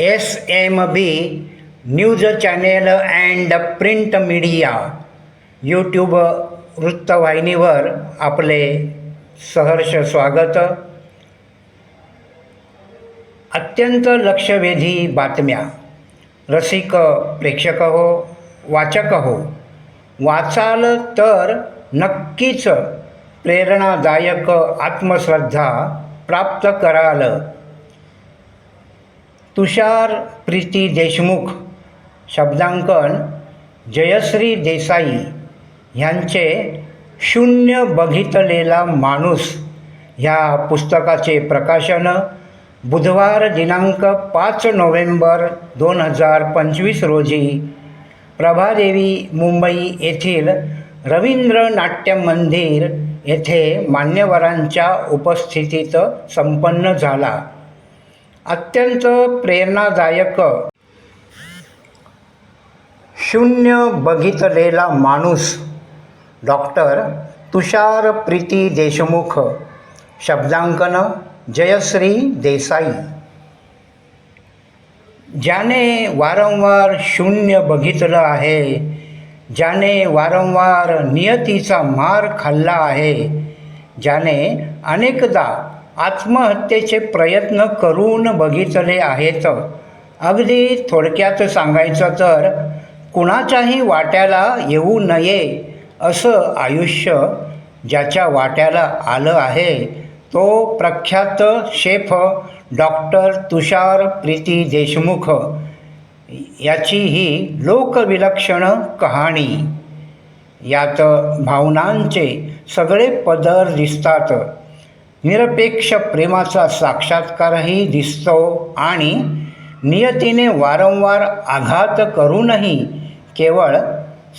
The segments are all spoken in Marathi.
S M B news channel and print media YouTube वृत्तवाहिनीवर आपले सहर्ष स्वागत. अत्यंत लक्षवेधी बातम्या. रसिक प्रेक्षक हो वाचक हो. वाचाल तर नक्कीच प्रेरणादायक आत्मश्रद्धा प्राप्त कराल. तुषार प्रीती देशमुख शब्दांकन जयश्री देसाई ह्यांचे शून्य बघितलेला माणूस ह्या पुस्तकाचे प्रकाशन बुधवार दिनांक पाच नोव्हेंबर दोन हजार पंचवीस रोजी प्रभादेवी मुंबई येथील रवींद्र नाट्य मंदिर येथे मान्यवरांच्या उपस्थितीत संपन्न झाला. अत्यंत प्रेरणादायक. शून्य बघितलेला माणूस डॉक्टर तुषार प्रीती देशमुख. शब्दांकन जयश्री देसाई. ज्याने वारंवार शून्य बघितलं आहे ज्याने वारंवार नियतीचा मार खाल्ला आहे ज्याने अनेकदा आत्महत्येचे प्रयत्न करून बघितले आहेत. अगदी थोडक्यात सांगायचं तर कुणाच्याही वाट्याला येऊ नये असं आयुष्य ज्याच्या वाट्याला आलं आहे तो प्रख्यात शेफ डॉक्टर तुषार प्रीती देशमुख. याची ही लोकविलक्षण कहाणी. यात भावनांचे सगळे पदर दिसतात. निरपेक्ष प्रेमाचा साक्षात्कारही दिसतो आणि नियतीने वारंवार आघात करूनही केवळ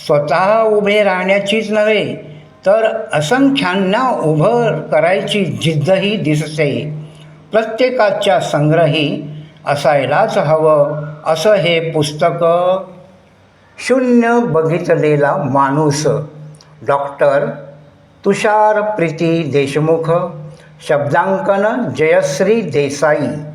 स्वतः उभे राहण्याचीच नव्हे तर असंख्यांना उभं करायची जिद्दही दिसते. प्रत्येकाच्या संग्रही असायलाच हवं असं हे पुस्तक शून्य बघितलेला माणूस. डॉक्टर तुषार प्रीती देशमुख शब्दांकन जयश्री देसाई.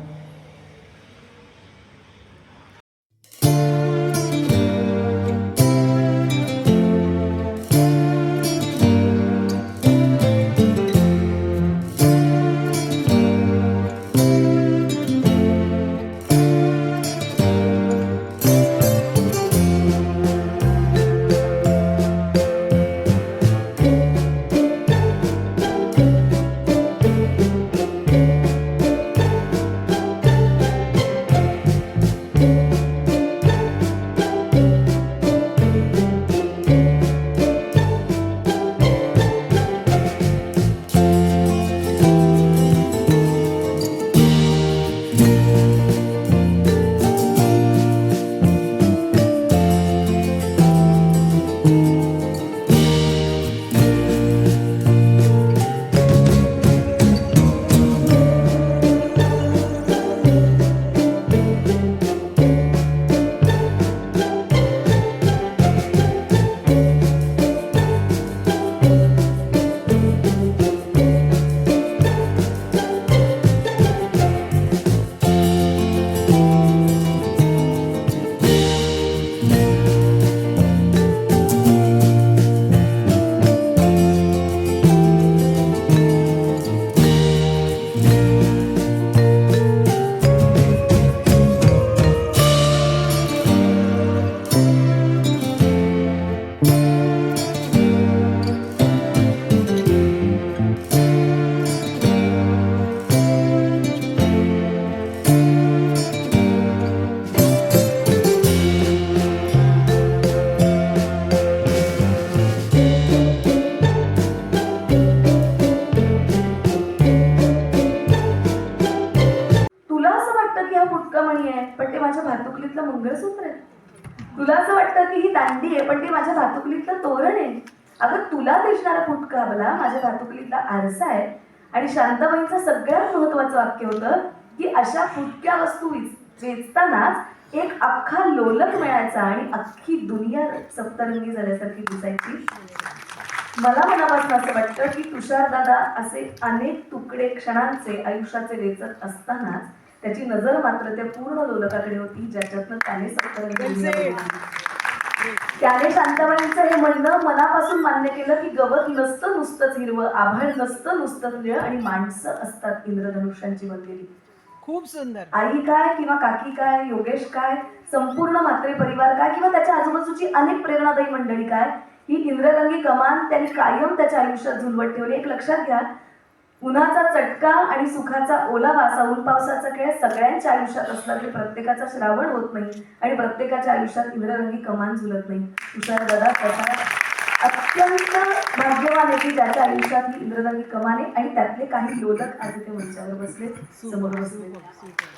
दिसणारा फुटका मला माझ्या भातुकलीतला आरसा आहे. आणि शांताबाईंचं सगळ्यात महत्वाचं वाक्य होतं की अशा फुटक्या वस्तू वेच- वेचतानाच एक अख्खा लोलक मिळायचा आणि अख्खी दुनिया सप्तरंगी झाल्यासारखी दिसायची. मला मनापासून असं वाटतं की तुषार दादा असे अनेक तुकडे क्षणांचे आयुष्याचे वेचत असतानाच त्याची नजर मात्र त्या पूर्ण लोलकाकडे होती ज्याच्यातनं त्याने सत्तर त्याने शांताबाईंचं हे म्हणणं मनापासून मान्य केलं की गवत नसतं नुसतंच हिरवं आभाळ नसतं नुसतंच निळ आणि माणसं असतात इंद्रधनुष्यांची बनलेली. खूप सुंदर. आई काय किंवा काकी काय योगेश काय संपूर्ण म्हात्रे परिवार काय किंवा त्याच्या आजूबाजूची अनेक प्रेरणादायी मंडळी काय ही इंद्ररंगी कमान त्यांनी कायम त्याच्या आयुष्यात झुलवत ठेवली. एक लक्षात घ्या उन्हाचा चटका आणि सुखाचा ओलावा साऊन पावसाचा खेळ सगळ्यांच्या आयुष्यात असला तरी प्रत्येकाचा श्रावण होत नाही आणि प्रत्येकाच्या आयुष्यात इंद्ररंगी कमान झुलत नाही. तुषार दादा स्वतः अत्यंत भाग्यवान आहे की ज्याच्या आयुष्यात ही कमाने आणि त्यातले काही योधक आज इथे मंचावर बसले समोर बसले.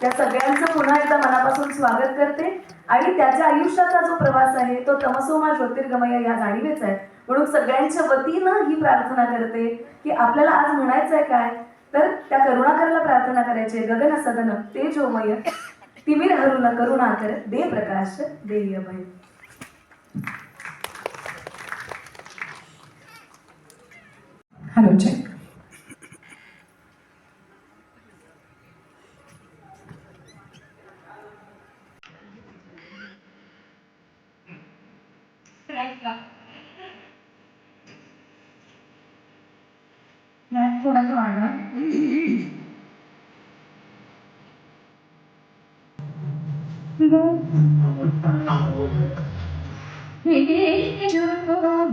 त्या सगळ्यांचं पुन्हा एकदा मनापासून स्वागत करते. आणि त्याच्या आयुष्याचा जो प्रवास आहे तो तमसोमा ज्योतिर्गमय या जाणीवेच आहे. म्हणून सगळ्यांच्या वतीनं ही प्रार्थना करते की आपल्याला आज म्हणायचं आहे काय? तर त्या करुणाकरला प्रार्थना करायची गगन सदन तेजोमय तिमिर हरुण करुणाकर दे प्रकाश Hello check. ഞാൻ തുടങ്ങുവാണ് ഇത് ഇത് ചുരുക്കം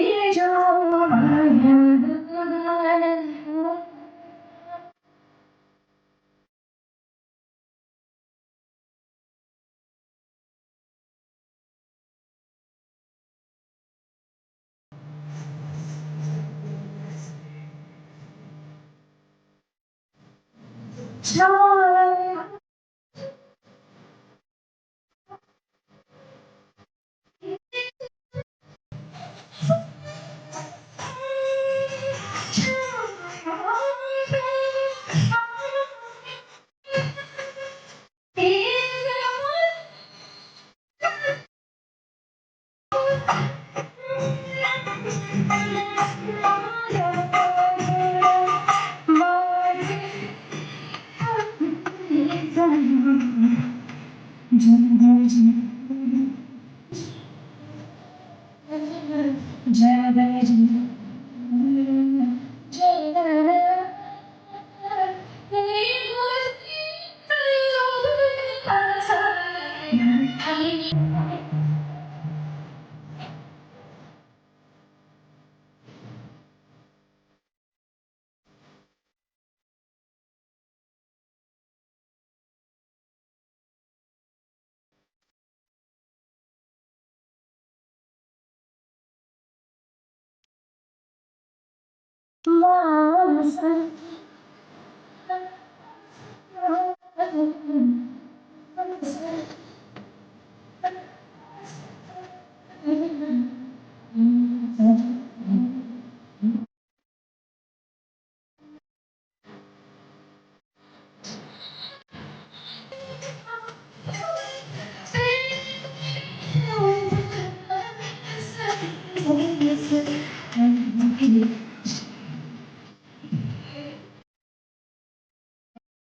Robinson.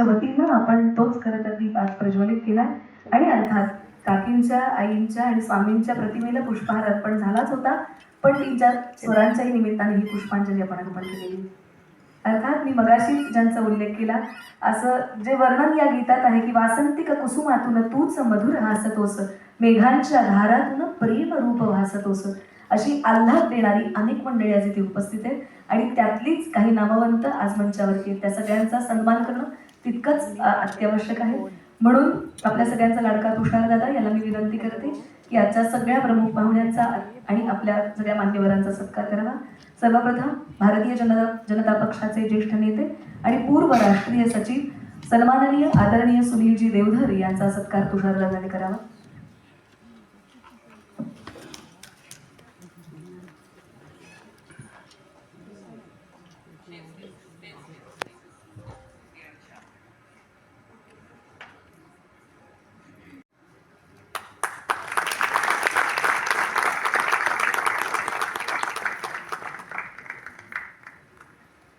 आणि सगळ्यांच्या वतीनं आपण तोच खरं तर दीप आज प्रज्वलित केला आणि अर्थात काकींच्या आईंच्या आणि स्वामींच्या प्रतिमेला पुष्पहार अर्पण झालाच होता. पण तीन चार स्वरांच्याही निमित्ताने ही पुष्पांजली आपण अर्पण केलेली. अर्थात मी मगाशी ज्यांचा उल्लेख केला असं जे वर्णन या गीतात आहे की वासंतिक कुसुमातून तूच मधुर हासतोस मेघांच्या धारातून प्रेम रूप भासतोस अशी आल्हाद देणारी अनेक मंडळी आज इथे उपस्थित आहेत. आणि त्यातलीच काही नामवंत आज मंचावरती आहेत. त्या सगळ्यांचा सन्मान करणं तितकंच अत्यावश्यक आहे. म्हणून आपल्या सगळ्यांचा लाडका तुषार दादा याला मी विनंती करते की आजच्या सगळ्या प्रमुख पाहुण्यांचा आणि आपल्या सगळ्या मान्यवरांचा सत्कार करावा. सर्वप्रथम भारतीय जनता जनता पक्षाचे ज्येष्ठ नेते आणि पूर्व राष्ट्रीय सचिव सन्माननीय आदरणीय सुनीलजी देवधर यांचा सत्कार तुषार दादाने करावा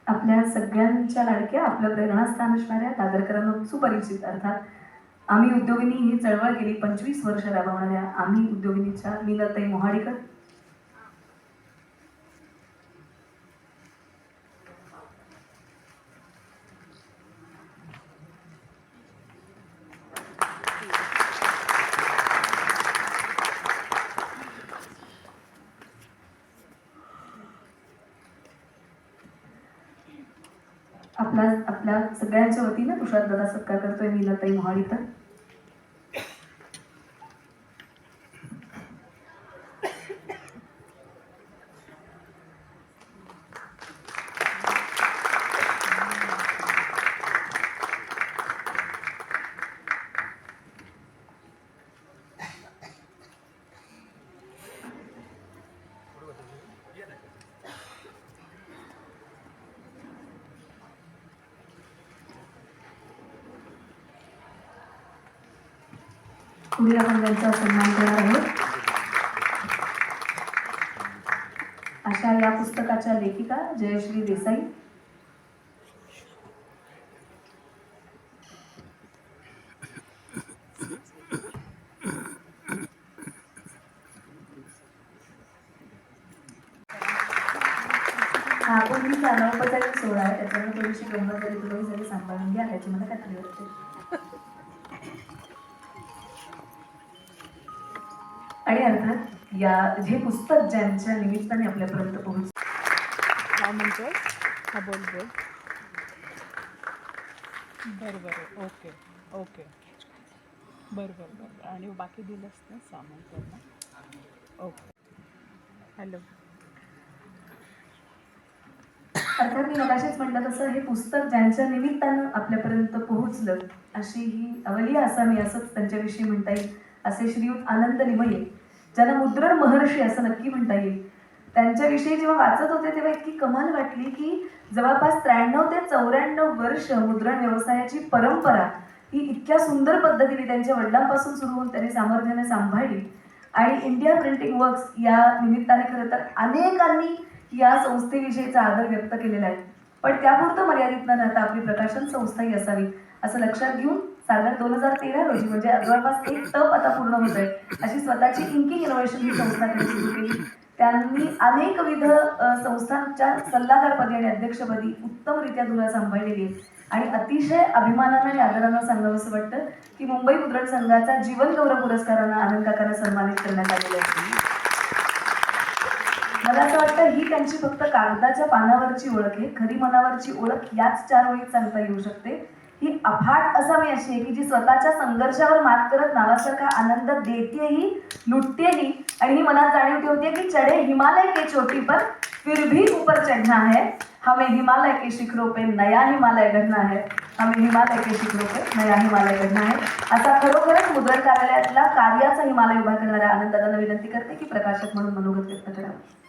आपल्या सगळ्यांच्या लाडक्या आपलं प्रेरणास्थान असणाऱ्या दादरकरांना सुपरिचित. अर्थात आम्ही उद्योगिनी ही चळवळ गेली पंचवीस वर्ष राबवणाऱ्या आम्ही उद्योगिनीच्या मीनताई मोहाडीकर आपला आपल्या सगळ्यांच्या वतीनं तुषार दादा सत्कार करतोय मीनताई मोहाडीकर पुढे आपण त्यांचा सन्मान करणार आहोत. अशा या पुस्तकाच्या लेखिका जयश्री देसाई. हा पूर्वीचा अनौपचारिक सोहळा आहे त्याच्यामुळे थोडीशी गंमत जरी तुम्ही जरी सांभाळून घ्या याची मला खात्री वाटते आणि अर्थात या हे पुस्तक ज्यांच्या निमित्ताने आपल्यापर्यंत पोहोच काय म्हणतोय? हा बोल बोल. बरं बरं. Okay okay. बरं बरं बरं. आणि बाकी दिलंस ना सामान त्यांना ओके. हॅलो. अर्थात मी मगाशीच म्हटलं तसं हे पुस्तक ज्यांच्या निमित्तानं आपल्यापर्यंत पोहोचलं अशी ही अवलिया असावी असंच त्यांच्याविषयी म्हणता येईल असे श्रीयुत आनंद लिमये ज्यांना मुद्रण महर्षी असं नक्की म्हणता येईल. त्यांच्याविषयी जेव्हा वाचत होते तेव्हा इतकी कमाल वाटली की जवळपास त्र्याण्णव ते चौऱ्याण्णव वर्ष मुद्रण व्यवसायाची परंपरा ही इतक्या सुंदर पद्धतीने त्यांच्या वडिलांपासून सुरू होऊन त्यांनी सामर्थ्याने सांभाळली. आणि इंडिया प्रिंटिंग वर्क्स या निमित्ताने खरं तर अनेकांनी या संस्थेविषयीचा आदर व्यक्त केलेला आहे. पण त्यापुरतं मर्यादित न राहता आपली प्रकाशन संस्थाही असावी असं लक्षात घेऊन साधारण दोन हजार तेरा रोजी म्हणजे जवळपास एक तप आता पूर्ण होत आहे अशी स्वतःची इंकिंग इनोव्हेशन ही संस्था त्यांनी सुरू केली. त्यांनी अनेकविध विध संस्थांच्या सल्लागारपदी आणि अध्यक्षपदी उत्तमरित्या धुरा सांभाळलेली आहे आणि अतिशय अभिमानानं आणि आदरानं सांगावं असं वाटतं की मुंबई मुद्रण संघाचा जीवन गौरव पुरस्कारानं आनंद काकांना सन्मानित करण्यात आलेलं आहे. मला असं वाटतं ही त्यांची फक्त कागदाच्या पानावरची ओळख आहे. खरी मनावरची ओळख याच चार ओळीत सांगता येऊ शकते. ही अफाट असावी अशी आहे की जी स्वतःच्या संघर्षावर मात करत नावासारखा आनंद देतेही लुटतेही आणि ही मनात जाणीव ठेवते की चढे हिमालय के चोटी पर फिर भी ऊपर चढ़ना है हमें हिमालय के शिखरों पे नया हिमालय गढ़ना है. हमें हिमालय के शिखरों पे नया हिमालय गढ़ना है. असा खरोखरच मुद्रण कार्यालयातला कार्याचा हिमालय उभा करणाऱ्या आनंदाला विनंती करते की प्रकाशक म्हणून मनोगत व्यक्त करावं.